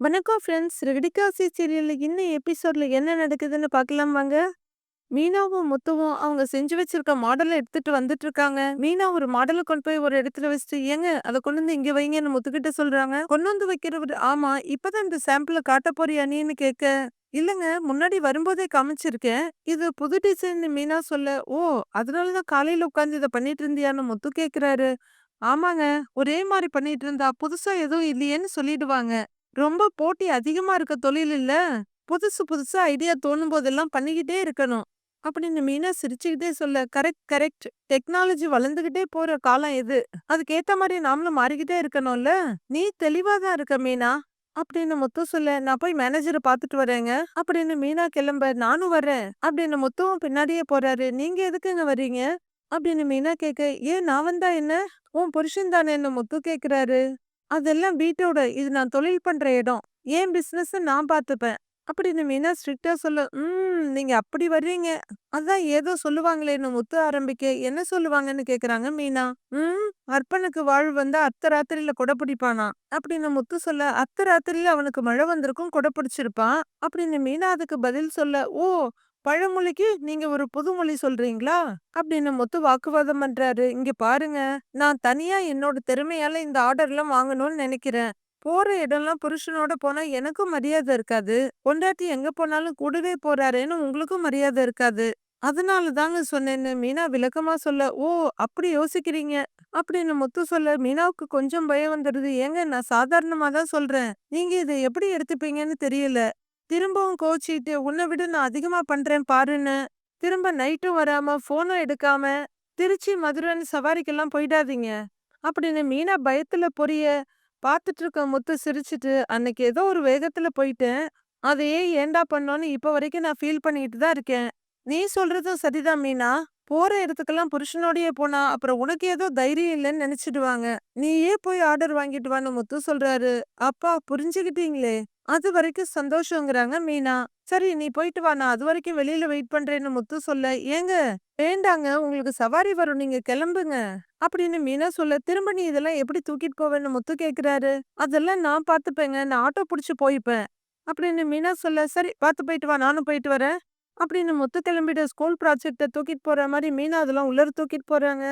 வணக்கம் ஃப்ரெண்ட்ஸ். ரெடிகாசி சீரியலில் இன்னும் எபிசோட்ல என்ன நடக்குதுன்னு பார்க்கலாம் வாங்க. மீனாவும், முத்துவும் அவங்க செஞ்சு வச்சிருக்க மாடல எடுத்துட்டு வந்துட்டுருக்காங்க. மீனா ஒரு மாடலை கொண்டு போய் ஒரு இடத்துல வச்சுட்டு, "ஏங்க அத கொண்டு வந்து இங்க வைங்கன்னு" முத்துக்கிட்ட சொல்றாங்க. கொண்டு வந்து வைக்கிறவர் "ஆமா, இப்பதான் இந்த சாம்பிள காட்ட போறியா நீன்னு" கேட்க, இல்லைங்க முன்னாடி வரும்போதே காமிச்சிருக்கேன். இது புது டிசைன்னு" மீனா சொல்ல, "ஓ! அதனால தான் காலையில் உட்காந்து இதை பண்ணிட்டு இருந்தியான்னு" முத்து கேட்குறாரு "ஆமாங்க, ஒரே மாதிரி பண்ணிட்டு இருந்தா புதுசா எதுவும் இல்லையேன்னு சொல்லிடுவாங்க. ரொம்ப போட்டி அதிகமா இருக்க தொழில் இல்ல. புதுசு புதுசா ஐடியா தோணும் போதெல்லாம் பண்ணிக்கிட்டே இருக்கணும்." அப்படின்னு மீனா சிரிச்சுக்கிட்டே சொல்ல, "கரெக்ட், கரெக்ட். டெக்னாலஜி வளர்ந்துகிட்டே போற காலம் இது. அதுக்கேத்த மாதிரி நாமளும் மாறிக்கிட்டே இருக்கணும்ல. நீ தெளிவா தான் இருக்க மீனா." அப்படின்னு முத்து சொல்ல, "நான் போய் மேனேஜர பார்த்துட்டு வரேங்க." அப்படின்னு மீனா கிளம்ப, "நானும் வரேன்." அப்படின்னு முத்துவும் பின்னாடியே போறாரு. "நீங்க எதுக்குங்க வர்றீங்க?" அப்படின்னு மீனா கேட்க, "ஏன் நான் வந்தா என்ன? உன் புருஷன் தானே என்ன முத்து கேட்கிறாரு. "அதெல்லாம் வீட்டோட. இது நான் தொழில் பண்ற இடம். ஏன் பிசினஸ நான் பார்த்துப்பேன்." அப்படின்னு மீனா ஸ்ட்ரிக்ட்டா சொல்ல, "ம். நீங்க அப்படி வர்றீங்க. அதான் ஏதோ சொல்லுவாங்களேன்னு" முத்து ஆரம்பிக்க, "என்ன சொல்லுவாங்கன்னு?" கேட்குறாங்க மீனா. "ம். அர்ப்பனுக்கு வாழ்வு வந்தால் அத்த ராத்திரியில கொடை பிடிப்பானா அப்படின்னு முத்து சொல்ல, அத்த ராத்திரியில அவனுக்கு மழை வந்திருக்கும். கொடை பிடிச்சிருப்பான்." அப்படின்னு மீனா அதுக்கு பதில் சொல்ல, "ஓ! பழமொழிக்கு நீங்க ஒரு புதுமொழி சொல்றீங்களா?" அப்படின்னு முத்து வாக்குவாதம் பண்றாரு. "இங்க பாருங்க, நான் தனியா என்னோட திறமையால இந்த ஆர்டர்லாம் வாங்கணும்னு நினைக்கிறேன் போற இடம்லாம் புருஷனோட போனா எனக்கும் மரியாதை இருக்காது. பொண்டாட்டி எங்க போனாலும் கூடவே போறாரேன்னு உங்களுக்கும் மரியாதை இருக்காது. அதனால தாங்க சொன்னேன்னு" மீனா விளக்கமா சொல்ல, "ஓ! அப்படி யோசிக்கிறீங்க." அப்படின்னு முத்து சொல்ல, மீனாவுக்கு கொஞ்சம் பயம் வந்துடுது. "ஏங்க நான் சாதாரணமா தான் சொல்றேன். நீங்க இதை எப்படி எடுத்துப்பீங்கன்னு தெரியல." திரும்பவும் கோச்சிட்டு "உன்ன விட நான் அதிகமா பண்றேன் பாருன்னு." திரும்ப நைட்டும் வராம, ஃபோனும் எடுக்காம, திருச்சி, மதுரைன்னு சவாரிக்கெல்லாம் போயிடாதீங்க. அப்படின்னு மீனா பயத்துல பொரிய பார்த்துட்டு இருக்க முத்து சிரிச்சுட்டு, "அன்னைக்கு ஏதோ ஒரு வேகத்துல போயிட்டேன். அதையே ஏன்டா பண்ணோம்னு இப்ப வரைக்கும் நான் ஃபீல் பண்ணிட்டு தான் இருக்கேன். நீ சொல்றதும் சரிதான் மீனா. போற இடத்துக்கெல்லாம் புருஷனோடயே போனா, அப்புறம் உனக்கு ஏதோ தைரியம் இல்லைன்னு நினைச்சிடுவாங்க நீயே போய் ஆர்டர் வாங்கிட்டு வான்னு" முத்து சொல்றாரு. "அப்பா புரிஞ்சுக்கிட்டீங்களே. அது வரைக்கும் சந்தோஷங்கிறாங்க" மீனா. "சரி நீ போயிட்டு வா. நான் அது வரைக்கும் வெளியில வெயிட் பண்றேன்னு" முத்து சொல்ல, "ஏங்க வேண்டாங்க. உங்களுக்கு சவாரி வரும். நீங்க கிளம்புங்க." அப்படின்னு மீனா சொல்ல, "திரும்ப நீ இதெல்லாம் எப்படி தூக்கிட்டு போவேன்னு" முத்து கேக்குறாரு "அதெல்லாம் நான் பார்த்துப்பேங்க. நான் ஆட்டோ புடிச்சு போய்ப்பேன்." அப்படின்னு மீனா சொல்ல, "சரி பார்த்து போயிட்டு வா. நானும் போயிட்டு வரேன்." அப்படின்னு முத்து கிளம்பிட்டு ஸ்கூல் ப்ராஜெக்ட்ட தூக்கிட்டு போற மாதிரி மீனா அதெல்லாம் உள்ளர தூக்கிட்டு போறாங்க.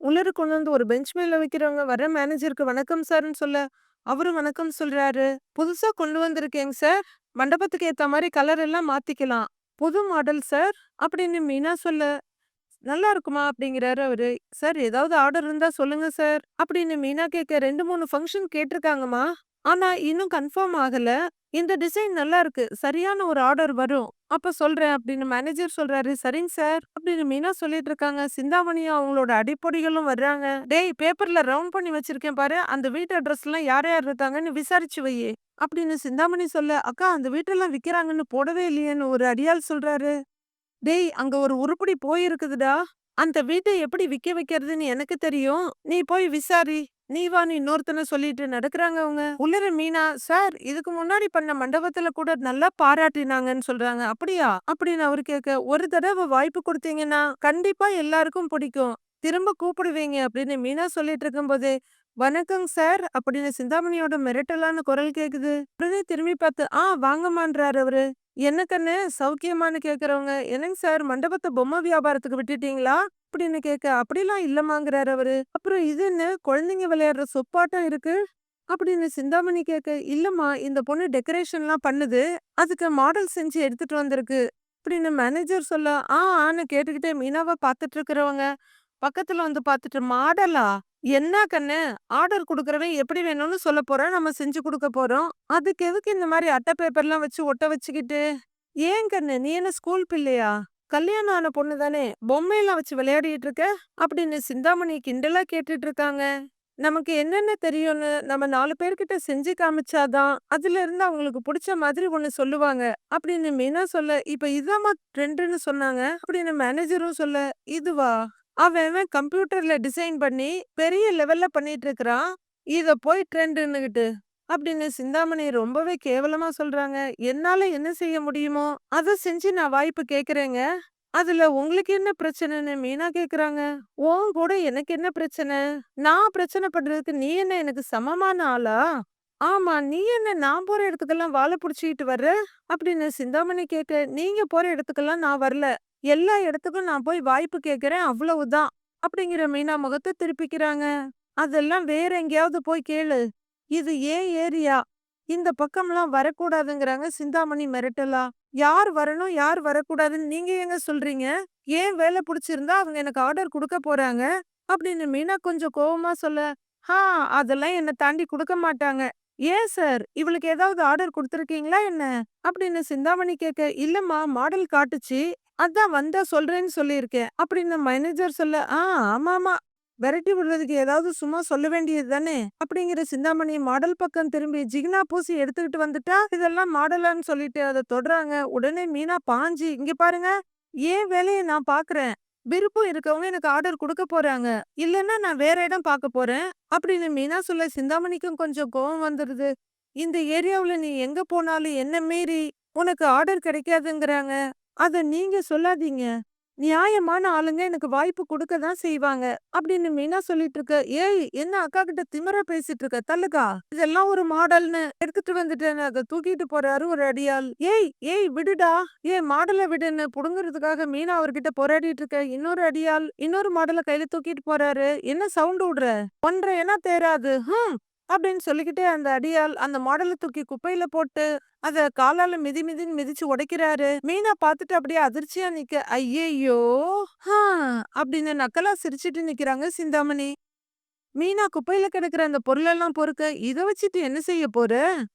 உள்ளார கொண்டு வந்து ஒரு பெஞ்ச் மேல வைக்கிறவங்க, வர மேனேஜருக்கு "வணக்கம் சார்ன்னு" சொல்ல, அவரும் வணக்கம் சொல்றாரு. "புதுசா கொண்டு வந்திருக்கேங்க சார். மண்டபத்துக்கு ஏத்த மாதிரி கலர் எல்லாம் மாத்திக்கலாம். புது மாடல் சார்." அப்படின்னு மீனா சொல்ல, "நல்லா இருக்குமா?" அப்படிங்கிறாரு அவரு. "சார் ஏதாவது ஆர்டர் இருந்தா சொல்லுங்க சார்." அப்படின்னு மீனா கேட்க, ரெண்டு மூணு ஃபங்க்ஷன் கேட்டிருக்காங்கம்மா. ஆனா இன்னும் கன்ஃபார்ம் ஆகல. இந்த டிசைன் நல்லா இருக்கு. சரியான ஒரு ஆர்டர் வரும். அப்ப சொல்றேன்." அப்படின்னு மேனேஜர் சொல்றாரு. "சரிங்க சார்." அப்படின்னு மீனா சொல்லிட்டு இருக்காங்க. சிந்தாமணியும் அவங்களோட அடிப்பொடிகளும் வர்றாங்க. "டேய் பேப்பர்ல ரவுண்ட் பண்ணி வச்சிருக்கேன் பாரு. அந்த வீட்டு அட்ரஸ்லாம் யார் யார் இருக்காங்கன்னு விசாரிச்சு வையே அப்படின்னு சிந்தாமணி சொல்ல, "அக்கா அந்த வீட்டெல்லாம் விக்கிறாங்கன்னு போடவே இல்லையேன்னு" ஒரு அடியாள் சொல்றாரு. "டேய் அங்க ஒரு உருப்படி போயிருக்குதுடா. அந்த வீட்ட எப்படி விக்க வைக்கிறதுன்னு எனக்கு தெரியும். நீ போய் விசாரி." நீ வான்னு இன்னொருத்தன சொல்லிட்டு நடக்கிறாங்க அவங்க. உள்ளர மீனா, "சார் இதுக்கு முன்னாடி பண்ண மண்டபத்துல கூட நல்லா பாராட்டினாங்கன்னு சொல்றாங்க." "அப்படியா?" அப்படின்னு அவரு கேட்க, "ஒரு தடவை வாய்ப்பு கொடுத்தீங்கன்னா கண்டிப்பா எல்லாருக்கும் பிடிக்கும். திரும்ப கூப்பிடுவீங்க." அப்படின்னு மீனா சொல்லிட்டு இருக்கும்போதே, "வணக்கங்க சார்." அப்படின்னு சிந்தாமணியோட மிரட்டலான குரல் கேக்குது. உடனே திரும்பி பார்த்து, "ஆ வாங்கம்மான்றாரு அவரு." "என்ன கண்ணு சௌக்கியமானு கேக்குறவங்க "என்னங்க சார் மண்டபத்த பொம்மை வியாபாரத்துக்கு விட்டுட்டீங்களா?" அப்படின்னு கேட்க, "அப்படிலாம் இல்லம்மாங்கிறாரு அவரு." "அப்புறம் இது என்ன குழந்தைங்க விளையாடுற சொப்பாட்டம் இருக்கு?" அப்படின்னு சிந்தாமணி கேட்க, "இல்லம்மா இந்த பொண்ணு டெக்கரேஷன்லாம் பண்ணுது. அதுக்கு மாடல் செஞ்சு எடுத்துட்டு வந்திருக்கு." அப்படின்னு மேனேஜர் சொல்ல, "ஆ ஆன்னு" கேட்டுக்கிட்டே மீனாவை பார்த்துட்டு இருக்கிறவங்க, பக்கத்துல வந்து பார்த்துட்டு, "மாடலா? என்ன கண்ணு ஆர்டர் குடுக்குறவன் எப்படி வேணும்னு சொல்லப் போறோம் நம்ம செஞ்சு கொடுக்க போறோம். அதுக்கு எதுக்கு இந்த மாதிரி அட்டை பேப்பர்லாம் வச்சு ஒட்ட வச்சுக்கிட்டு?" "ஏன் கண்ணு நீ என்ன ஸ்கூல் பிள்ளையா? கல்யாணம் ஆன பொண்ணு தானே. பொம்மையெல்லாம் வச்சு விளையாடிட்டு இருக்க?" அப்படின்னு சிந்தாமணி கிண்டலா கேட்டுட்டு இருக்காங்க. நமக்கு என்னென்ன தெரியும்னு நம்ம நாலு பேர்கிட்ட செஞ்சு காமிச்சாதான் அதுல இருந்து அவங்களுக்கு புடிச்ச மாதிரி ஒண்ணு சொல்லுவாங்க. அப்படின்னு மீனா சொல்ல, "இப்ப இதாம்மா ட்ரெண்டுன்னு சொன்னாங்க." அப்படின்னு மேனேஜரும் சொல்ல, "இதுவா? அவன் அவன் கம்ப்யூட்டர்ல டிசைன் பண்ணி பெரிய லெவல்ல பண்ணிட்டு இருக்கிறான். இத போய் ட்ரெண்டுன்னுகிட்டு." அப்படின்னு சிந்தாமணி ரொம்பவே கேவலமா சொல்றாங்க. "என்னால என்ன செய்ய முடியுமோ, அத செஞ்சு நான் வாய்ப்பு கேக்குறேங்க அதுல உங்களுக்கு என்ன பிரச்சனைன்னு?" மீனா கேக்குறாங்க "உன் கூட எனக்கு என்ன பிரச்சனை? நான் பிரச்சனை பண்றதுக்கு நீ என்ன எனக்கு சமமான ஆளா?" ஆமா நீ என்ன நான் போற இடத்துக்கெல்லாம் வாழ புடிச்சுக்கிட்டு வர்ற அப்படின்னு சிந்தாமணி கேட்க நீங்க போற இடத்துக்கெல்லாம் நான் வரல எல்லா இடத்துக்கும் நான் போய் வாய்ப்பு கேட்கறேன் அவ்வளவுதான் அப்படிங்கிற மீனா முகத்தை திருப்பிக்கிறாங்க அதெல்லாம் வேற எங்கேயாவது போய் கேளு இது ஏன் ஏரியா? இந்த பக்கம்லாம் வரக்கூடாதுங்கிறாங்க. சிந்தாமணி மிரட்டலா? யார் வரணும்? யார் வரக்கூடாதுன்னு நீங்க எங்க சொல்றீங்க? ஏன் வேலை பிடிச்சிருந்தா அவங்க எனக்கு ஆர்டர் கொடுக்க போறாங்க? அப்படின்னு மீனா கொஞ்சம் கோவமா சொல்ல ஹா அதெல்லாம் என்ன தாண்டி கொடுக்க மாட்டாங்க. ஏன் சார்? இவளுக்கு ஏதாவது ஆர்டர் கொடுத்துருக்கீங்களா என்ன? அப்படின்னு சிந்தாமணி கேட்க இல்லம்மா மாடல் காட்டுச்சு. அதான் வந்தா சொல்றேன்னு சொல்லியிருக்கேன். அப்படின்னு மேனேஜர் சொல்ல ஆ ஆமா ஆமா விரட்டி விடுறதுக்கு ஏதாவது சும்மா சொல்ல வேண்டியது தானே? அப்படிங்கிற சிந்தாமணி மாடல் பக்கம் திரும்பி ஜிகினா பூசி எடுத்துக்கிட்டு வந்துட்டா இதெல்லாம் மாடலான்னு சொல்லிட்டு அதை தொடுறாங்க. உடனே மீனா பாஞ்சு இங்க பாருங்க. ஏன் வேலையை நான் பாக்குறேன். விருப்பம் இருக்கவங்க எனக்கு ஆர்டர் கொடுக்க போறாங்க. இல்லைன்னா நான் வேற இடம் பார்க்க போறேன். அப்படின்னு மீனா சொல்ல சிந்தாமணிக்கும் கொஞ்சம் கோவம் வந்துருது. இந்த ஏரியாவுல நீ எங்க போனாலும் என்ன மீறி உனக்கு ஆர்டர் கிடைக்காதுங்கிறாங்க. அத நீங்க சொல்லாதீங்க. நியாயமான ஆளுங்க எனக்கு வாய்ப்பு கொடுக்க தான் செய்வாங்க. அப்படின்னு மீனா சொல்லிட்டு இருக்க ஏய் என்ன அக்கா கிட்ட திமிரா பேசிட்டு இருக்க தள்ளுக்கா. இதெல்லாம் ஒரு மாடல்னு. எடுத்துட்டு வந்துட்டேன். அதை தூக்கிட்டு போறாரு ஒரு அடியால் ஏய் ஏய் விடுடா. ஏய் மாடலை விடுன்னு புடுங்குறதுக்காக மீனா அவர்கிட்ட போராடிட்டு இருக்க இன்னொரு அடியால் இன்னொரு மாடலை கையில தூக்கிட்டு போறாரு. என்ன சவுண்ட் விடுற? ஒன்றை என்ன தேராது. ஹம். அப்படின்னு சொல்லிக்கிட்டே அந்த அடியால் அந்த மாடலை தூக்கி குப்பையில போட்டு அத காலால மிதி மிதின்னு மிதிச்சு உடைக்கிறாரு. மீனா பாத்துட்டு அப்படியே அதிர்ச்சியா நிக்க ஐயையோ! அப்படின்னு நக்கலா சிரிச்சிட்டு நிக்கிறாங்க சிந்தாமணி. மீனா குப்பையில கிடக்குற அந்த பொருளெல்லாம் பொறுக்க இத வச்சுட்டு என்ன செய்ய போற?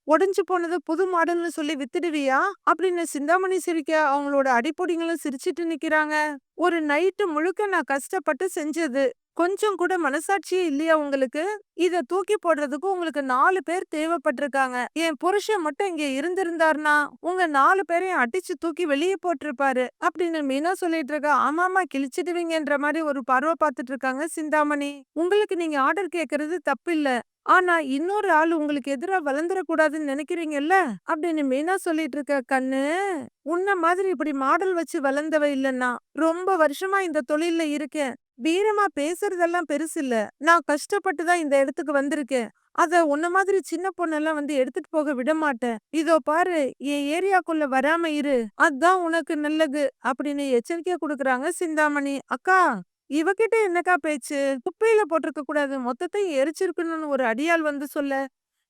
உடைஞ்சு போனது புது மாடல்னு சொல்லி வித்துடுவியா? அப்படின்னு சிந்தாமணி சிரிக்க அவங்களோட அடிப்பொடிங்களும் சிரிச்சிட்டு நிக்கிறாங்க. ஒரு நைட்டு முழுக்க நான் கஷ்டப்பட்டு செஞ்சது. கொஞ்சம் கூட மனசாட்சியே இல்லையா உங்களுக்கு? இத தூக்கி போடுறதுக்கு உங்களுக்கு நாலு பேர் தேவைப்பட்டிருக்காங்க. என் புருஷன் மட்டும் இங்க இருந்திருந்தாருனா உங்க நாலு பேரையும் அடிச்சு தூக்கி வெளியே போட்டிருப்பாரு அப்படின்னு மீனா சொல்லிட்டு இருக்கா. ஆமாமா கிழிச்சிடுவீங்கன்ற மாதிரி ஒரு பறவை பார்த்துட்டு இருக்காங்க சிந்தாமணி. உங்களுக்கு நீங்க ஆர்டர் கேட்கறது தப்பு இல்ல ஆனா இன்னொரு ஆள் உங்களுக்கு எதிரா வளர்ந்துடக்கூடாதுன்னு நினைக்கிறீங்கல்ல? அப்படின்னு மீனா சொல்லிட்டு இருக்க. கண்ணு உன்ன மாதிரி இப்படி மாடல் வச்சு வளர்ந்தவ இல்லைன்னா ரொம்ப வருஷமா இந்த தொழில்ல இருக்கேன். வீரமா பேசுறதெல்லாம் பெருசு இல்ல. நான் கஷ்டப்பட்டு தான் இந்த இடத்துக்கு வந்திருக்கேன். அத உன்ன மாதிரி சின்ன பொண்ணெல்லாம் வந்து எடுத்துட்டு போக விட மாட்டேன். இதோ பாரு என் ஏரியாக்குள்ள வராம இரு. அதான் உனக்கு நல்லது அப்படின்னு எச்சரிக்கையா கொடுக்கறாங்க சிந்தாமணி. அக்கா இவகிட்ட என்னக்கா பேச்சு? குப்பையில போட்டிருக்க கூடாது. மொத்தத்தை எரிச்சிருக்கணும்னு ஒரு அடியாள் வந்து சொல்ல.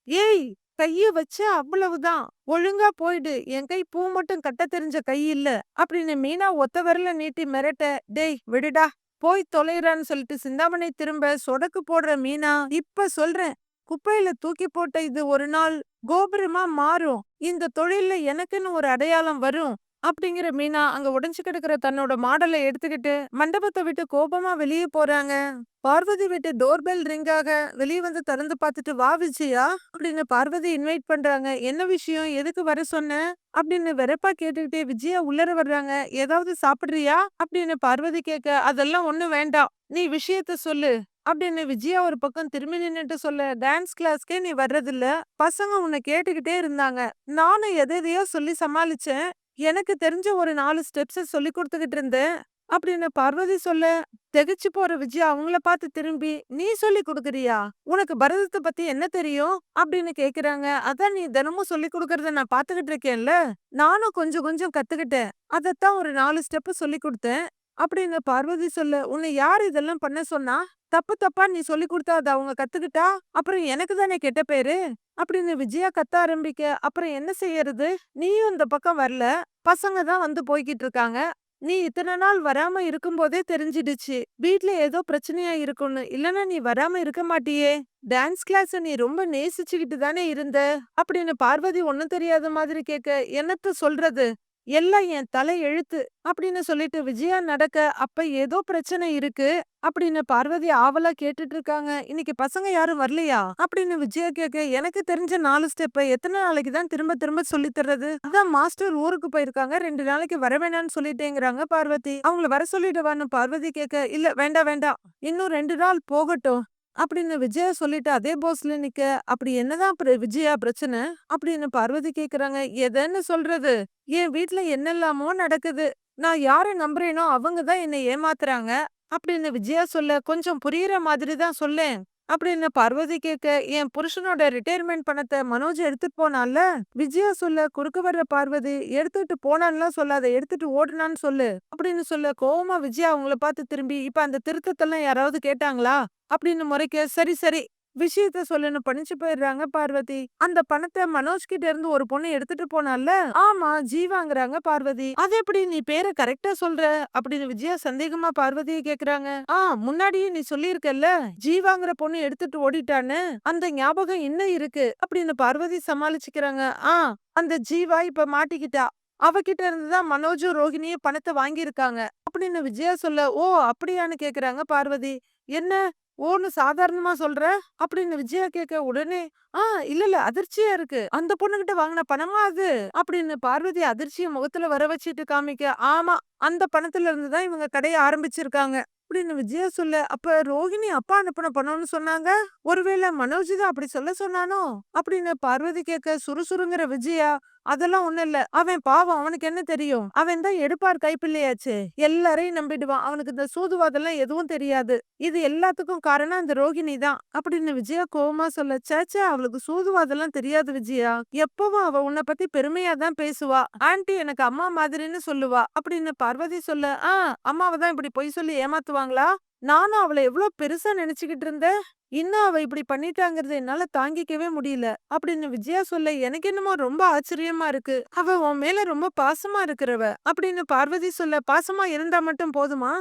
ஏய் கைய வச்ச அவ்வளவுதான் ஒழுங்கா போயிடு. என் கை பூ மட்டும் கட்ட தெரிஞ்ச கை இல்ல. அப்படின்னு மீனா ஒத்த விரல நீட்டி மிரட்ட டேய் விடுடா. போய் தொலைறான்னு சொல்லிட்டு சிந்தாமணி திரும்ப சொடக்கு போடுற மீனா இப்ப சொல்றேன். குப்பையில தூக்கி போட்ட இது ஒரு நாள் கோபுரமா மாறும். இந்த தொழில்ல எனக்குன்னு ஒரு அடையாளம் வரும். அப்படிங்கிற மீனா அங்க உடைஞ்சு கிடக்குற தன்னோட மாடலை எடுத்துக்கிட்டு மண்டபத்தை விட்டு கோபமா வெளியே போறாங்க. பார்வதி விட்டு டோர்பெல் ரிங்காக வெளியே வந்து திறந்து பார்த்துட்டு வா விஜயா அப்படின்னு பார்வதி இன்வைட் பண்றாங்க. என்ன விஷயம்? எதுக்கு வர சொன்ன? அப்படின்னு வெறப்பா கேட்டுக்கிட்டே விஜயா உள்ளர வர்றாங்க. ஏதாவது சாப்பிடுறியா? அப்படின்னு பார்வதி கேட்க அதெல்லாம் ஒண்ணு வேண்டாம். நீ விஷயத்த சொல்லு அப்படின்னு விஜயா ஒரு பக்கம் திரும்பி நின்னுட்டு சொல்ல டான்ஸ் கிளாஸ்க்கே நீ வர்றதில்ல. பசங்க உன்னை கேட்டுக்கிட்டே இருந்தாங்க. நானும் எதையோ சொல்லி சமாளிச்சேன். எனக்கு தெரிஞ்ச ஒரு நாலு ஸ்டெப்ஸை சொல்லி கொடுத்துக்கிட்டு இருந்தேன். அப்படின்னு பார்வதி சொல்ல திகைச்சு போற விஜயா அவங்கள பார்த்து திரும்பி நீ சொல்லி கொடுக்குறியா? உனக்கு பரதத்தை பத்தி என்ன தெரியும்? அப்படின்னு கேக்குறாங்க. அதான் நீ தினமும் சொல்லி கொடுக்கறத நான் பாத்துக்கிட்டு இருக்கேன்ல? நானும் கொஞ்சம் கொஞ்சம் கத்துக்கிட்டேன். அதத்தான் ஒரு நாலு ஸ்டெப் சொல்லி கொடுத்தேன். அப்படின்னு பார்வதி சொல்ல உன்னை யார் இதெல்லாம் பண்ண சொன்னா? தப்பு தப்பா நீ சொல்லி கொடுத்தா அதை அவங்க கத்துக்கிட்டா? அப்புறம் எனக்கு தானே கெட்ட பேரு? அப்படின்னு விஜயா கத்த ஆரம்பிக்க அப்புறம் என்ன செய்யறது? நீயும் இந்த பக்கம் வரல. பசங்க தான் வந்து போய்கிட்டு இருக்காங்க. நீ இத்தனை நாள் வராம இருக்கும்போதே தெரிஞ்சிடுச்சு. வீட்ல ஏதோ பிரச்சனையா இருக்கும்னு. இல்லனா நீ வராம இருக்க மாட்டியே. டான்ஸ் கிளாஸ் நீ ரொம்ப நேசிச்சுக்கிட்டு தானே இருந்த? அப்படின்னு பார்வதி ஒண்ணும் தெரியாத மாதிரி கேட்க என்னத்த சொல்றது? எல்லாம் என் தலை எழுத்து அப்படின்னு சொல்லிட்டு விஜயா நடக்க அப்ப ஏதோ பிரச்சனை இருக்கு அப்படின்னு பார்வதி ஆவலா கேட்டுட்டு இருக்காங்க இன்னைக்கு பசங்க யாரும் வரலையா? அப்படின்னு விஜயா கேட்க எனக்கு தெரிஞ்ச நாலு ஸ்டெப் எத்தனை நாளைக்கு தான் திரும்ப திரும்ப சொல்லி தர்றது? அதான் மாஸ்டர் ஊருக்கு போயிருக்காங்க. ரெண்டு நாளைக்கு வர வேணாம்னு சொல்லிட்டேங்கிறாங்க பார்வதி. அவங்கள வர சொல்லிடுவான்னு பார்வதி கேட்க இல்ல வேண்டாம் வேண்டாம். இன்னும் ரெண்டு நாள் போகட்டும். அப்படின்னு விஜயா சொல்லிட்டு அதே போஸ்ல நிக்க அப்படி என்னதான் விஜயா பிரச்சனை? அப்படின்னு பார்வதி கேக்குறாங்க. எதன்னு சொல்றது? என் வீட்ல என்னெல்லாமோ நடக்குது. நான் யார நம்புறேனோ அவங்க தான் என்னை ஏமாத்துறாங்க. அப்படின்னு விஜயா சொல்ல கொஞ்சம் புரியுற மாதிரி தான் சொல்லேன். அப்படின்னு பார்வதி கேட்க என் புருஷனோட ரிட்டையர்மெண்ட் பணத்தை மனோஜ் எடுத்துட்டு போனான்ல? விஜயா சொல்ல குறுக்க வர்ற பார்வதி எடுத்துட்டு போனான்லாம் சொல்லாத எடுத்துட்டு ஓடுனான்னு சொல்லு அப்படின்னு சொல்ல கோவமா விஜயா அவங்கள பார்த்து திரும்பி இப்ப அந்த திருத்தத்தெல்லாம் யாராவது கேட்டாங்களா? அப்படின்னு முறைக்க சரி சரி விஷயத்த சொல்லணும் பணிச்சு போயிடுறாங்க பார்வதி. அந்த பணத்தை மனோஜ் கிட்ட இருந்து ஒரு பொண்ணு எடுத்துட்டு போனால ஆமா ஜீவாங்கிறாங்க பார்வதி. அது எப்படி நீ பேரை கரெக்டா சொல்ற? அப்படின்னு விஜயா சந்தேகமா பார்வதியை கேக்குறாங்க. ஆ முன்னாடியே நீ சொல்லியிருக்கல ஜீவாங்கிற பொண்ணு எடுத்துட்டு ஓடிட்டான்னு? அந்த ஞாபகம் என்ன இருக்கு? அப்படின்னு பார்வதி சமாளிச்சுக்கிறாங்க. ஆ அந்த ஜீவா இப்ப மாட்டிக்கிட்டா? அவகிட்ட இருந்துதான் மனோஜும் ரோஹிணியும் பணத்தை வாங்கியிருக்காங்க. அப்படின்னு விஜயா சொல்ல ஓ அப்படியான்னு கேக்குறாங்க பார்வதி. என்ன? ஓன்னு சாதாரணமா சொல்ற அப்படின்னு விஜயா கேட்க உடனே ஆ இல்ல இல்ல அதிர்ச்சியா இருக்கு. அந்த பொண்ணுகிட்ட வாங்கின பணமா அது? அப்படின்னு பார்வதி அதிர்ச்சியை முகத்துல வர வச்சுட்டு காமிக்க ஆமா அந்த பணத்துல இருந்து தான் இவங்க கடையை ஆரம்பிச்சிருக்காங்க. அப்படின்னு விஜயா சொல்ல அப்ப ரோஹிணி அப்பா அனுப்பின பணம்னு சொன்னாங்க? ஒருவேளை மனோஜ் தான் அப்படி சொல்ல சொன்னானோ? அப்படின்னு பார்வதி கேட்க சுறுசுறுங்கிற விஜயா அதெல்லாம் ஒண்ணும் இல்ல. அவன் பாவம். அவனுக்கு என்ன தெரியும்? அவன் தான் எடுப்பார் கைப்பிள்ளையாச்சு. எல்லாரையும் நம்பிடுவான். அவனுக்கு இந்த சூதுவாதெல்லாம் எதுவும் தெரியாது. இது எல்லாத்துக்கும் காரணம் அந்த ரோகிணி தான் அப்படின்னு விஜயா கோவமா சொல்ல சேச்சே அவளுக்கு சூதுவாதெல்லாம் தெரியாது விஜயா. எப்பவும் அவ உன்னை பத்தி பெருமையா தான் பேசுவா. ஆன்ட்டி எனக்கு அம்மா மாதிரின்னு சொல்லுவா. அப்படின்னு பார்வதி சொல்ல ஆ அம்மாவை தான் இப்படி பொய் சொல்லி ஏமாத்துவாங்களா? நானும் அவளை எவ்வளோ பெருசா நினைச்சுக்கிட்டு இருந்தேன். இன்னும் அவ இப்படி பண்ணிட்டாங்கறத என்னால தாங்கிக்கவே முடியல. அப்படின்னு விஜயா சொல்ல எனக்கு என்னமோ ரொம்ப ஆச்சரியமா இருக்கு. அவ உன் மேல ரொம்ப பாசமா இருக்கிறவ. அப்படின்னு பார்வதி சொல்ல பாசமா இருந்தா மட்டும் போதுமா?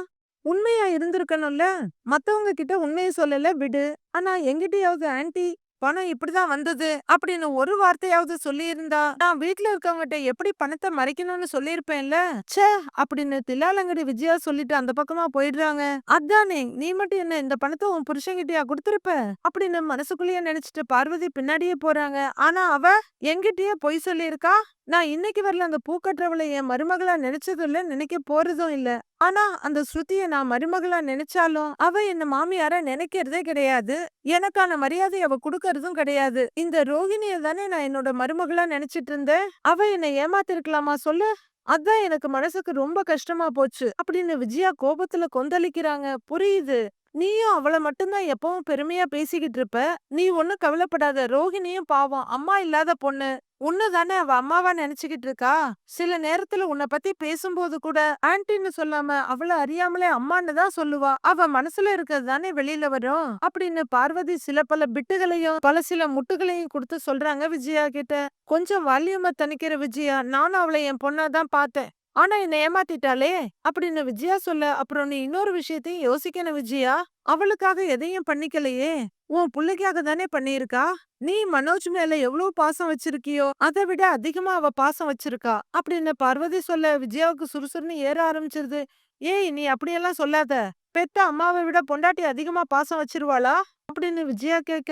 உண்மையா இருந்திருக்கணும்ல. மத்தவங்க கிட்ட உண்மையை சொல்லல விடு. ஆனா எங்கிட்டயாவது ஆன்டி பணம் இப்படிதான் வந்தது அப்படின்னு ஒரு வார்த்தையாவது சொல்லியிருந்தா நான் வீட்டுல இருக்கவங்ககிட்ட எப்படி பணத்தை மறைக்கணும்னு சொல்லியிருப்பேன்ல? ச்சே! அப்படின்னு தில்லாலங்கடி விஜயா சொல்லிட்டு அந்த பக்கமா போயிடுறாங்க. அதானே நீ மட்டும் என்ன இந்த பணத்தை உன் புருஷன்கிட்டயா கொடுத்துருப்ப? அப்படின்னு மனசுக்குள்ளேயே நினைச்சிட்டு பார்வதி பின்னாடியே போறாங்க. ஆனா அவ என்கிட்டயே பொய் சொல்லியிருக்கா? நான் இன்னைக்கு வரல அந்த பூக்கற்றவளை என் மருமகளா நினைச்சதும் இல்ல நினைக்க போறதும் இல்ல. ஆனா அந்த ஸ்ருதியை நான் மருமகளா நினைச்சாலும் அவ என்ன மாமியார நினைக்கிறதே கிடையாது. எனக்கான மரியாதை அவ குடுக்கறதும் கிடையாது. இந்த ரோகிணிய தானே நான் என்னோட மருமகளா நினைச்சிட்டு இருந்தேன் அவ என்னை ஏமாத்திருக்கலாமா சொல்லு? அதான் எனக்கு மனசுக்கு ரொம்ப கஷ்டமா போச்சு. அப்படின்னு விஜயா கோபத்துல கொந்தளிக்கிறாங்க. புரியுது. நீயும் அவள மட்டும்தான் எப்பவும் பெருமையா பேசிக்கிட்டு இருப்ப. நீ ஒன்னும் கவலைப்படாத. ரோஹிணியும் பாவம். அம்மா இல்லாத பொண்ணு. உன்னதானே அவ அம்மாவா நினைச்சுக்கிட்டு இருக்கா? சில நேரத்துல உன்னை பத்தி பேசும்போது கூட ஆன்ட்டின்னு சொல்லாம அவள அறியாமலே அம்மான்னு தான் சொல்லுவா. அவ மனசுல இருக்கிறது தானே வெளியில வரும். அப்படின்னு பார்வதி சில பல பிட்டுகளையும் பல சில முட்டுகளையும் கொடுத்து சொல்றாங்க விஜயா கிட்ட. கொஞ்சம் வால்யூமை தணிக்கிற விஜயா நானும் அவளை என் பொண்ணா தான் பார்த்தேன். ஆனா என்ன ஏமாத்திட்டாளே அப்படின்னு விஜயா சொல்ல அப்புறம் நீ இன்னொரு விஷயத்தையும் யோசிக்கணும் விஜயா. அவளுக்காக எதையும் பண்ணிக்கலையே. உன் பிள்ளைக்காக தானே பண்ணியிருக்கா? நீ மனோஜ் மேல எவ்வளவு பாசம் வச்சிருக்கியோ அதை விட அதிகமா அவ பாசம் வச்சிருக்கா அப்படின்னு பார்வதி சொல்ல விஜயாவுக்கு சுறுசுறுன்னு ஏற ஆரம்பிச்சிருது. ஏய் நீ அப்படியெல்லாம் சொல்லாத. பெத்த அம்மாவை விட பொண்டாட்டி அதிகமா பாசம் வச்சிருவாளா? அப்படின்னு விஜயா கேட்க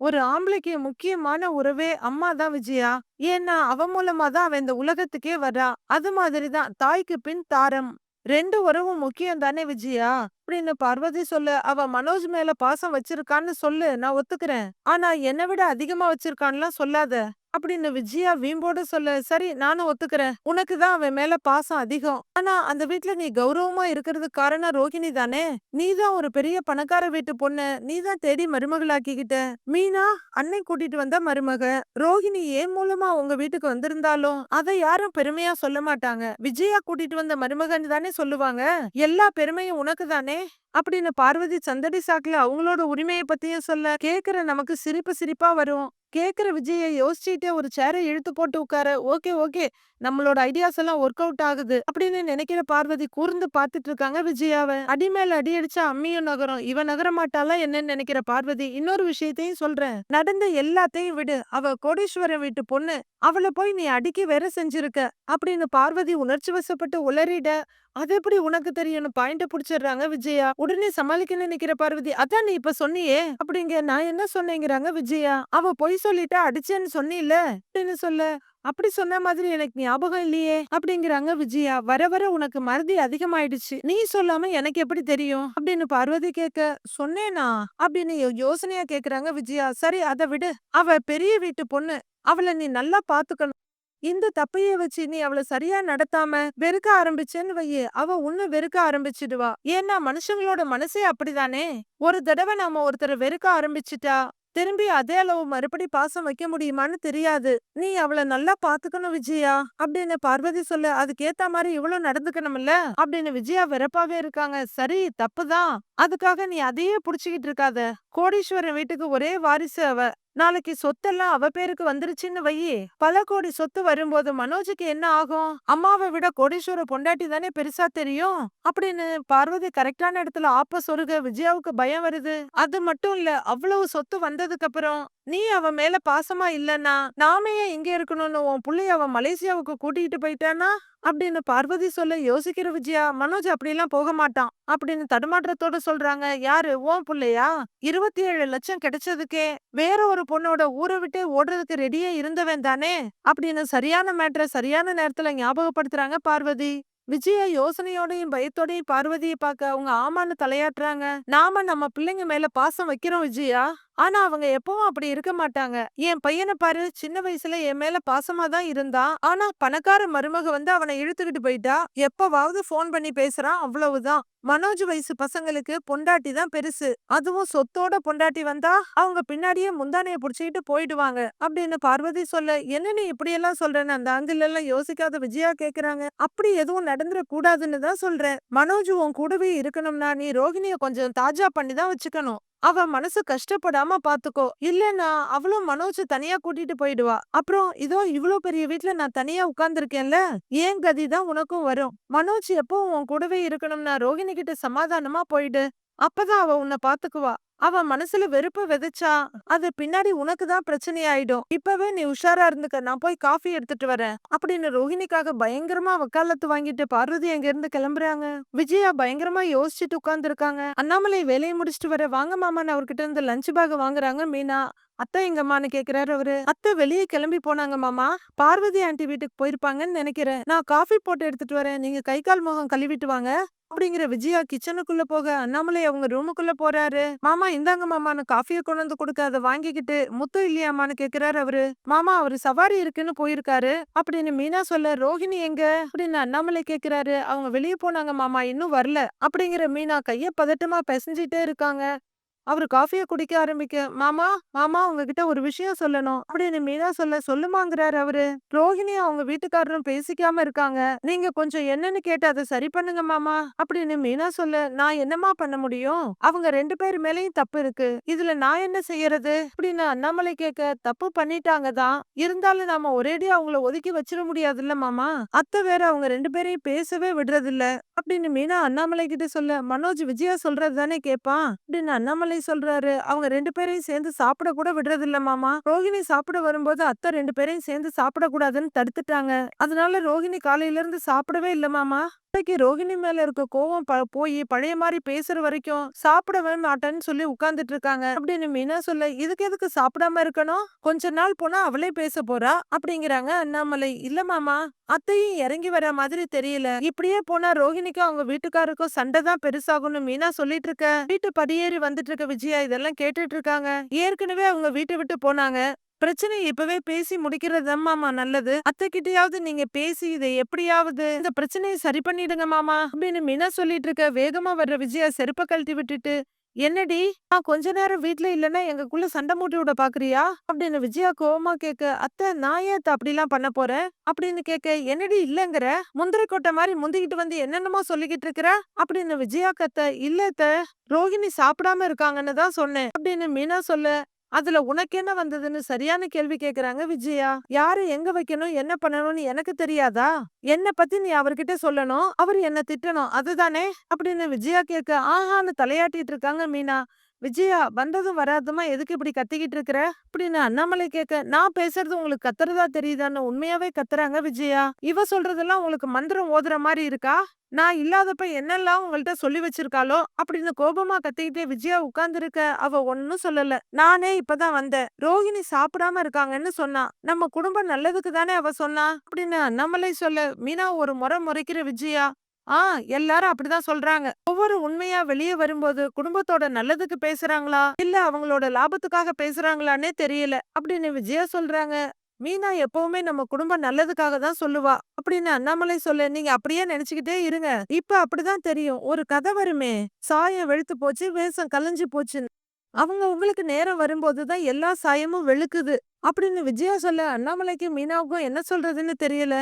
ஒரு ஆம்பளைக்கு முக்கியமான உறவே அம்மா தான் விஜயா. ஏன்னா அவ மூலமா தான் அவன் இந்த உலகத்துக்கே வர்றா. அது மாதிரி தான் தாய்க்கு பின் தாரம். ரெண்டு உறவும் முக்கியம் தானே விஜயா? அப்படின்னு பார்வதி சொல்லு. அவ மனோஜ் மேல பாசம் வச்சிருக்கான்னு சொல்லு. நான் ஒத்துக்கிறேன். ஆனா என்னை விட அதிகமா வச்சிருக்கான்லாம் சொல்லாத. அப்படின்னு விஜயா வீம்போட சொல்ல சரி நானும் ஒத்துக்கிறேன். உனக்கு தான் அவன் மேல பாசம் அதிகம். ஆனா அந்த வீட்டுல நீ கௌரவமா இருக்கிறது காரணம் ரோகிணி தானே? நீ தான் ஒரு பெரிய பணக்கார வீட்டு பொண்ணு. நீ தான் தேடி மருமகளாக்கிக்கிட்ட. மீனா அன்னை கூட்டிட்டு வந்த மருமக. ரோஹிணி ஏன் மூலமா உங்க வீட்டுக்கு வந்திருந்தாலும் அதை யாரும் பெருமையா சொல்ல மாட்டாங்க. விஜயா கூட்டிட்டு வந்த மருமகன் தானே சொல்லுவாங்க. எல்லா பெருமையும் உனக்கு தானே? அப்படின்னு பார்வதி சந்தடி சாக்குல அவங்களோட உரிமையை பத்தியும் சொல்ல கேக்குற நமக்கு சிரிப்பு சிரிப்பா வரும். கேட்குற விஜயை யோசிச்சுட்டே ஒரு சேரை இழுத்து போட்டு உட்கார ஓகே ஓகே நம்மளோட ஐடியாஸ் எல்லாம் ஒர்க் அவுட் ஆகுது அப்படின்னு நினைக்கிற பார்வதி கூர்ந்து பார்த்துட்டு இருக்காங்க விஜயாவ. அடி மேல அடி அடிச்சா அம்மியும் நகரம் இவ நகர மாட்டாளா என்னன்னு நினைக்கிற பார்வதி இன்னொரு விஷயத்தையும் சொல்றேன். நடந்த எல்லாத்தையும் விடு. அவ கோடீஸ்வரன் வீட்டு பொண்ணு. அவளை போய் நீ அடிக்க வேற செஞ்சிருக்க அப்படின்னு பார்வதி உணர்ச்சி வசப்பட்டு உளறிட அது எப்படி உனக்கு தெரியும்னு பாயிண்ட புடிச்சிடுறாங்க விஜயா. உடனே சமாளிக்கணும்னு நினைக்கிற பார்வதி அதான் நீ இப்ப சொன்னியே அப்படிங்க நான் என்ன சொன்னேங்கிறாங்க விஜயா. அவ பொய் சொல்லிட்டா அடிச்சேன்னு சொன்னில அப்படின்னு சொல்ல. அப்படி சொன்ன மாதிரி எனக்கு ஞாபகம் இல்லையே அப்படிங்கிறாங்க விஜயா. வர வர உனக்கு மறதி அதிகமாயிடுச்சு. நீ சொல்லாம எனக்கு எப்படி தெரியும்? அப்படின்னு பார்வதி கேட்க சொன்னேனா? அப்படின்னு யோசனையா கேக்குறாங்க விஜயா. சரி அதை விடு. அவ பெரிய வீட்டு பொண்ணு. அவளை நீ நல்லா பாத்துக்கணும். இந்த தப்பைய வச்சு நீ அவள சரியா நடத்தாம வெறுக்க ஆரம்பிச்சேன்னு வையு. அவ உன்னை வெறுக்க ஆரம்பிச்சிடுவா. ஏன்னா மனுஷங்களோட மனசே அப்படிதானே? ஒரு தடவை நாம ஒருத்தரை வெறுக்க ஆரம்பிச்சிட்டா திரும்பி அதே அளவு மறுபடி பாசம் வைக்க முடியுமான்னு தெரியாது. நீ அவள நல்லா பாத்துக்கணும் விஜயா? அப்படின்னு பார்வதி சொல்ல. அதுக்கேத்த மாதிரி இவ்வளவு நடந்துக்கணும்ல? அப்படின்னு விஜயா வெறப்பாவே இருக்காங்க. சரி தப்புதான் அதுக்காக நீ அதையே புடிச்சுக்கிட்டு இருக்காத. கோடீஸ்வரன் வீட்டுக்கு ஒரே வாரிசு அவ. நாளைக்கு சொத்தெல்லாம் அவ பேருக்கு வந்துருச்சுன்னு வையி. பல கோடி சொத்து வரும்போது மனோஜுக்கு என்ன ஆகும்? அம்மாவை விட கோடீஸ்வர பொண்டாட்டி தானே பெருசா தெரியும்? அப்படின்னு பார்வதி கரெக்டான இடத்துல ஆப்ப சொருக விஜயாவுக்கு பயம் வருது. அது மட்டும் இல்ல அவ்வளவு சொத்து வந்ததுக்கு அப்புறம் நீ அவ மேல பாசமா இல்லன்னா நாமையே ஏன் இங்க இருக்கணும்னு உன் புள்ளைய அவ மலேசியாவுக்கு கூட்டிட்டு போயிட்டானா அப்படின்னு பார்வதி சொல்ல யோசிக்கிற விஜயா மனோஜ் அப்படிலாம் போக மாட்டான் அப்படின்னு தடுமாற்றத்தோட சொல்றாங்க. யாரு? ஓன் புள்ளையா? இருபத்தி ஏழு லட்சம் கிடைச்சதுக்கே வேற ஒரு பொண்ணோட ஊரை விட்டே ஓடுறதுக்கு ரெடியா இருந்தவன் தானே? அப்படின்னு சரியான மேட்ரை சரியான நேரத்துல ஞாபகப்படுத்துறாங்க பார்வதி. விஜய யோசனையோடையும் பயத்தோடையும் பார்வதியை பார்க்க அவங்க ஆமான்னு தலையாட்டுறாங்க. நாம நம்ம பிள்ளைங்க மேல பாசம் வைக்கிறோம் விஜயா. ஆனா அவங்க எப்பவும் அப்படி இருக்க மாட்டாங்க. என் பையனை பாரு சின்ன வயசுல என் மேல பாசமா தான் இருந்தான் ஆனா பணக்கார மருமக வந்து அவனை இழுத்துக்கிட்டு போயிட்டா. எப்பவாவது போன் பண்ணி பேசுறான் அவ்வளவுதான். மனோஜ் வயசு பசங்களுக்கு பொண்டாட்டி தான் பெருசு. அதுவும் சொத்தோட பொண்டாட்டி வந்தா அவங்க பின்னாடியே முந்தானைய புடிச்சுக்கிட்டு போயிடுவாங்க. அப்படின்னு பார்வதி சொல்ல என்ன நீ இப்படி எல்லாம் சொல்றேன்னு அந்த ஆங்கிள் எல்லாம் யோசிக்காத விஜயா கேக்குறாங்க. அப்படி எதுவும் நடந்துட கூடாதுன்னு தான் சொல்றேன். மனோஜ் உன் கூடவே இருக்கணும்னா நீ ரோகிணிய கொஞ்சம் தாஜா பண்ணி தான் வச்சுக்கணும். அவ மனசு கஷ்டப்படாம பாத்துக்கோ. இல்லனா அவளும் மனோஜ் தனியா கூட்டிட்டு போயிடுவா. அப்புறம் இதோ இவ்ளோ பெரிய வீட்ல நான் தனியா உட்கார்ந்துருக்கேன்ல ஏன் கதி தான் உனக்கும் வரும்? மனோஜ் எப்போ உன் கூடவே இருக்கணும்னா ரோஹிணி கிட்ட சமாதானமா போயிடு. அப்பதான் அவ உன்னை பாத்துக்குவா. அவன் மனசுல வெறுப்ப விதைச்சா அது பின்னாடி உனக்கு தான் பிரச்சனை ஆயிடும் இப்பவே நீ உஷாரா இருந்துக்க நான் போய் காஃபி எடுத்துட்டு வரேன் அப்படின்னு ரோஹிணிக்காக பயங்கரமா வக்காலத்து வாங்கிட்டு பார்வதி அங்க இருந்து கிளம்புறாங்க. விஜயா பயங்கரமா யோசிச்சுட்டு உட்கார்ந்து இருக்காங்க அண்ணாமலை வேலையை முடிச்சுட்டு வர வாங்க மாமான்னு அவர்கிட்ட இருந்து லஞ்ச் பேக் வாங்குறாங்க மீனா. அத்தை எங்கம்மான்னு கேக்குறாரு அவரு. அத்தை வெளியே கிளம்பி போனாங்க மாமா. பார்வதி ஆண்டி வீட்டுக்கு போயிருப்பாங்கன்னு நினைக்கிறேன். நான் காஃபி போட்டு எடுத்துட்டு வரேன். நீங்க கை கால் முகம் கழுவிட்டு வாங்க. அப்படிங்கிற விஜயா கிச்சனுக்குள்ள போக அண்ணாமலை அவங்க ரூமுக்குள்ள போறாரு. மாமா இந்தாங்க மாமான்னு காஃபிய கொண்டு வந்து கொடுக்க அதை வாங்கிக்கிட்டு முத்து இல்லையாமான்னு கேக்குறாரு அவரு. மாமா அவரு சவாரி இருக்குன்னு போயிருக்காரு. அப்படின்னு மீனா சொல்ல ரோஹிணி எங்க? அப்படின்னு அண்ணாமலை கேக்குறாரு. அவங்க வெளியே போனாங்க மாமா இன்னும் வரல. அப்படிங்கிற மீனா கைய பதட்டமா பிசைஞ்சிட்டே இருக்காங்க. அவரு காஃபிய குடிக்க ஆரம்பிக்க மாமா மாமா உங்ககிட்ட ஒரு விஷயம் சொல்லணும். அப்படின்னு மீனா சொல்ல சொல்லுமாங்கிறாரு அவரு. ரோஹிணி அவங்க வீட்டுக்காரரும் பேசிக்காம இருக்காங்க. நீங்க கொஞ்சம் என்னன்னு கேட்டு அதை சரி பண்ணுங்க மாமா. அப்படின்னு மீனா சொல்ல நான் என்னமா பண்ண முடியும்? அவங்க ரெண்டு பேர் மேலயும் தப்பு இருக்கு. இதுல நான் என்ன செய்யறது? அப்படின்னு அண்ணாமலை கேட்க தப்பு பண்ணிட்டாங்க தான். இருந்தாலும் நாம ஒரேடியா அவங்கள ஒதுக்கி வச்சிட முடியாதுல்ல மாமா. அத்தை வேற அவங்க ரெண்டு பேரையும் பேசவே விடுறது இல்ல அப்படின்னு மீனா அண்ணாமலை கிட்ட சொல்ல மனோஜ் விஜயா சொல்றது தானே கேட்பான் அப்படின்னு அண்ணாமலை சொல்றாரு. அவங்க ரெண்டு பேரையும் சேர்ந்து சாப்பிட கூட விடுறது இல்ல மாமா. ரோஹிணி சாப்பிட வரும்போது அத்தை ரெண்டு பேரையும் சேர்ந்து சாப்பிட கூடாதுன்னு தடுத்துட்டாங்க. அதனால ரோஹிணி காலையில இருந்து சாப்பிடவே இல்ல மாமா. அத்தைக்கு ரோஹிணி மேல இருக்க கோவம் போய் பழைய மாதிரி பேசுற வரைக்கும் சாப்பிடவே மாட்டேன்னு சொல்லி உட்கார்ந்துட்டு இருக்காங்க அப்படின்னு மீனா சொல்ல இதுக்கு எதுக்கு சாப்பிடாம இருக்கணும்? கொஞ்ச நாள் போனா அவளே பேச போறா? அப்படிங்கிறாங்க அண்ணாமலை. இல்ல மாமா அத்தையும் இறங்கி வர மாதிரி தெரியல. இப்படியே போனா ரோஹிணிக்கும் அவங்க வீட்டுக்காருக்கும் சண்டை தான் பெருசாகும்னு மீனா சொல்லிட்டு இருக்க வீட்டு படியேறி வந்துட்டு இருக்க விஜயா இதெல்லாம் கேட்டுட்டு இருக்காங்க ஏற்கனவே அவங்க வீட்டை விட்டு போனாங்க. பிரச்சனை இப்பவே பேசி முடிக்கிறது மாமா நல்லது. அத்தை கிட்டயாவது நீங்க பேசி இதை எப்படியாவது இந்த பிரச்சனையை சரி பண்ணிடுங்க மாமா அப்படின்னு மீனா சொல்லிட்டு இருக்க வேகமா வர்ற விஜயா செருப்ப கழட்டி விட்டுட்டு என்னடி? நான் கொஞ்ச நேரம் வீட்ல இல்லன்னா எங்களுக்குள்ள சண்டை மூட்டி விட பாக்குறியா? அப்படின்னு விஜயா கோவமா கேட்க அத்தை நான் ஏன் அப்படி அப்படிலாம் பண்ண போறேன்? அப்படின்னு கேட்க என்னடி இல்லங்கிற? முந்திரி கொட்டை மாதிரி முந்திக்கிட்டு வந்து என்னென்னமோ சொல்லிக்கிட்டு இருக்கிற? அப்படின்னு விஜயா கத்த இல்ல அத்தை ரோஹிணி சாப்பிடாம இருக்காங்கன்னு தான் சொன்னேன். அப்படின்னு மீனா சொல்ல அதுல உனக்கு என்ன வந்ததுன்னு சரியான கேள்வி கேக்குறாங்க விஜயா? யாரு எங்க வைக்கணும்? என்ன பண்ணணும்னு எனக்கு தெரியாதா? என்ன பத்தி நீ அவர்கிட்ட சொல்லணும். அவர் என்ன திட்டணும். அதுதானே? அப்படின்னு விஜயா கேட்க ஆஹான்னு தலையாட்டிட்டு இருக்காங்க மீனா. விஜயா வந்ததும் வராதுமா எதுக்கு இப்படி கத்திக்கிட்டு இருக்கிற? அப்படின்னு அண்ணாமலை கேட்க நான் பேசுறது உங்களுக்கு கத்துறதா தெரியுதான்னு உண்மையாவே கத்துறாங்க விஜயா. இவ சொல்றதெல்லாம் உங்களுக்கு மந்திரம் ஓதுற மாதிரி இருக்கா? நான் இல்லாதப்ப என்னெல்லாம் உங்கள்கிட்ட சொல்லி வச்சிருக்காளோ? அப்படின்னு கோபமா கத்திக்கிட்டே விஜயா உட்கார்ந்துருக்க அவ ஒன்னும் சொல்லல. நானே இப்பதான் வந்தேன். ரோஹிணி சாப்பிடாம இருக்காங்கன்னு சொன்னா நம்ம குடும்பம் நல்லதுக்கு தானே அவ சொன்னா? அப்படின்னு அண்ணாமலை சொல்ல மீனா ஒரு முறை முறைக்கிற விஜயா ஆ எல்லாரும் அப்படிதான் சொல்றாங்க. ஒவ்வொரு உண்மையா வெளியே வரும்போது குடும்பத்தோட நல்லதுக்கு பேசுறாங்களா? இல்ல அவங்களோட லாபத்துக்காக பேசுறாங்களான்னே தெரியல. அப்படின்னு விஜயா சொல்றாங்க. மீனா எப்பவுமே நம்ம குடும்பம் நல்லதுக்காக தான் சொல்லுவா. அப்படின்னு அண்ணாமலை சொல்ல நீங்க அப்படியே நினைச்சுக்கிட்டே இருங்க. இப்ப அப்படிதான் தெரியும். ஒரு கதை வருமே. சாயம் வெளுத்து போச்சு வேஷம் கலைஞ்சு போச்சுன்னு அவங்க உங்களுக்கு நேரம் வரும்போதுதான் எல்லா சாயமும் வெளுக்குது. அப்படின்னு விஜயா சொல்ல அண்ணாமலைக்கும் மீனாவுக்கும் என்ன சொல்றதுன்னு தெரியல.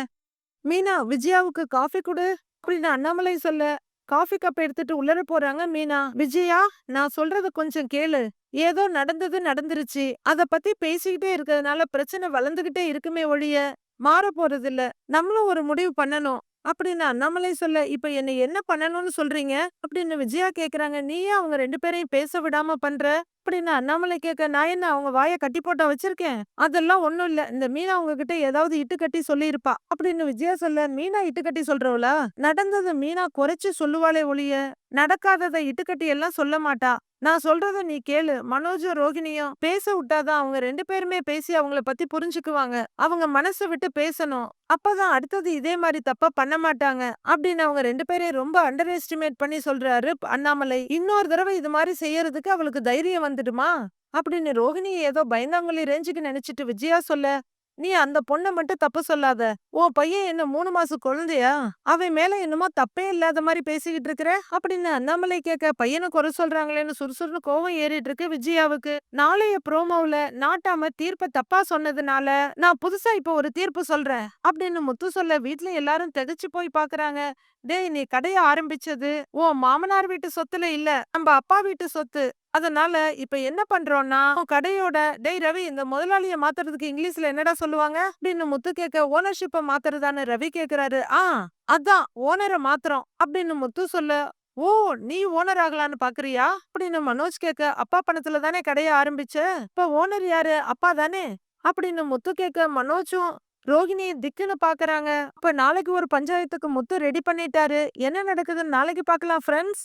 மீனா விஜயாவுக்கு காஃபி கொடு. அப்படின்னு அண்ணாமலை சொல்ல காஃபி கப் எடுத்துட்டு உள்ளர போறாங்க மீனா. விஜயா நான் சொல்றத கொஞ்சம் கேளு. ஏதோ நடந்தது நடந்துருச்சு. அத பத்தி பேசிக்கிட்டே இருக்கிறதுனால பிரச்சனை வளர்ந்துகிட்டே இருக்குமே ஒழிய மாற போறதில்ல. நம்மளும் ஒரு முடிவு பண்ணணும். அப்படின்னு அண்ணாமலை சொல்ல இப்ப என்ன என்ன பண்ணணும்னு சொல்றீங்க? அப்படின்னு விஜயா கேக்குறாங்க. நீயே அவங்க ரெண்டு பேரையும் பேச விடாம பண்ற? அப்படின்னு அண்ணாமலை கேட்க நான் என்ன அவங்க வாயை கட்டி போட்டா வச்சிருக்கேன்? அதெல்லாம் ஒண்ணும் இல்ல. இந்த மீனா அவங்க கிட்ட ஏதாவது இட்டு கட்டி சொல்லியிருப்பா. அப்படின்னு விஜயா சொல்ல மீனா இட்டு கட்டி சொல்றவளா? நடந்ததை மீனா குறைச்சு சொல்லுவாளே ஒழிய நடக்காததை இட்டுக்கட்டி எல்லாம் சொல்ல மாட்டா. நான் சொல்றத நீ கேளு. மனோஜும் ரோகிணியும் பேச விட்டாதான் அவங்க ரெண்டு பேருமே பேசி அவங்கள பத்தி புரிஞ்சுக்குவாங்க. அவங்க மனசை விட்டு பேசணும். அப்பதான் அடுத்தது இதே மாதிரி தப்பா பண்ண மாட்டாங்க அப்படின்னு அவங்க ரெண்டு பேரையும் ரொம்ப அண்டர் எஸ்டிமேட் பண்ணி சொல்றாரு அண்ணாமலை. இன்னொரு தடவை இது மாதிரி செய்யறதுக்கு அவளுக்கு தைரியம் வந்துடுமா? அப்படின்னு ரோகிணி ஏதோ பயந்தாங்குழி ரேஞ்சுக்கு நினைச்சிட்டு விஜயா சொல்ல நீ அந்த பொண்ண மட்டும் தப்பு சொல்லாத. உன் பையன் என்ன மூணு மாசம் குழந்தையா? அவன் மேல என்னமோ தப்பே இல்லாத மாதிரி பேசிக்கிட்டு இருக்கிற? அப்படின்னு அண்ணாமலை கேட்க பையனை குறை சொல்றாங்களேன்னு சுறுசுறுன்னு கோவம் ஏறிட்டு இருக்கு விஜயாவுக்கு. நாளைய ப்ரோமோவுல நாட்டாம தீர்ப்ப தப்பா சொன்னதுனால நான் புதுசா இப்ப ஒரு தீர்ப்பு சொல்றேன். அப்படின்னு முத்து சொல்ல வீட்டுல எல்லாரும் திகைச்சு போய் பாக்குறாங்க. டேய் நீ கடைய ஆரம்பிச்சது உன் மாமனார் வீட்டு சொத்துல இல்ல நம்ம அப்பா வீட்டு சொத்து. அதனால இப்ப என்ன பண்றோம்னா உன் கடையோட டேய் ரவி இந்த முதலாளிய மாத்துறதுக்கு இங்கிலீஷ்ல என்னடா சொல்லுவாங்க? அப்படின்னு முத்து கேட்க ஓனர்ஷிப்ப மாத்துறதான்னு ரவி கேக்குறாரு. ஆ அதான் ஓனரை மாத்துறோம். அப்படின்னு முத்து சொல்ல ஓ நீ ஓனர் ஆகலான்னு பாக்குறியா? அப்படின்னு மனோஜ் கேட்க அப்பா பணத்துல தானே கடைய ஆரம்பிச்ச? இப்ப ஓனர் யாரு? அப்பா தானே? அப்படின்னு முத்து கேட்க மனோஜும் ரோகிணி திக்குன்னு பாக்குறாங்க. இப்ப நாளைக்கு ஒரு பஞ்சாயத்துக்கு முத்து ரெடி பண்ணிட்டாரு. என்ன நடக்குதுன்னு நாளைக்கு பாக்கலாம் ஃப்ரெண்ட்ஸ்